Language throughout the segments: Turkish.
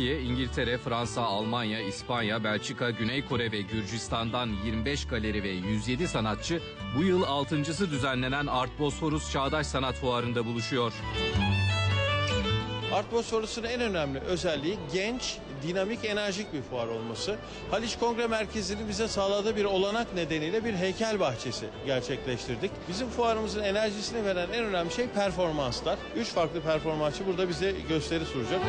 Türkiye, İngiltere, Fransa, Almanya, İspanya, Belçika, Güney Kore ve Gürcistan'dan 25 galeri ve 107 sanatçı bu yıl 6.sı düzenlenen Art Bosphorus Çağdaş Sanat Fuarı'nda buluşuyor. Art Bosphorus'un en önemli özelliği genç, dinamik, enerjik bir fuar olması. Haliç Kongre Merkezi'nin bize sağladığı bir olanak nedeniyle bir heykel bahçesi gerçekleştirdik. Bizim fuarımızın enerjisini veren en önemli şey performanslar. Üç farklı performansçı burada bize gösteri sunacak.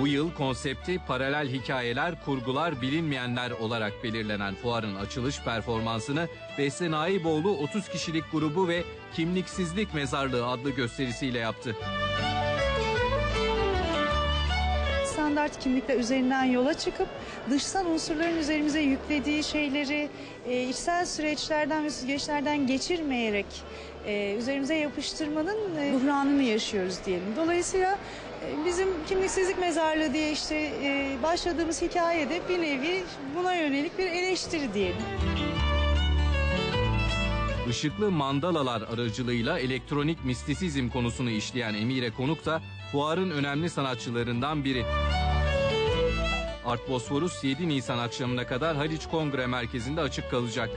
Bu yıl konsepti paralel hikayeler, kurgular, bilinmeyenler olarak belirlenen fuarın açılış performansını Beste Naiboğlu 30 kişilik grubu ve Kimliksizlik Mezarlığı adlı gösterisiyle yaptı. Standart kimlikler üzerinden yola çıkıp dışsal unsurların üzerimize yüklediği şeyleri e, içsel süreçlerden ve süzgeçlerden geçirmeyerek e, üzerimize yapıştırmanın e, buhranını yaşıyoruz diyelim. Dolayısıyla e, bizim kimliksizlik mezarlığı diye işte e, başladığımız hikayede bir nevi buna yönelik bir eleştiri diyelim. Işıklı mandalalar aracılığıyla elektronik mistisizm konusunu işleyen Emire Konuk da fuarın önemli sanatçılarından biri. Art Bosphorus 7 Nisan akşamına kadar Haliç Kongre Merkezi'nde açık kalacak.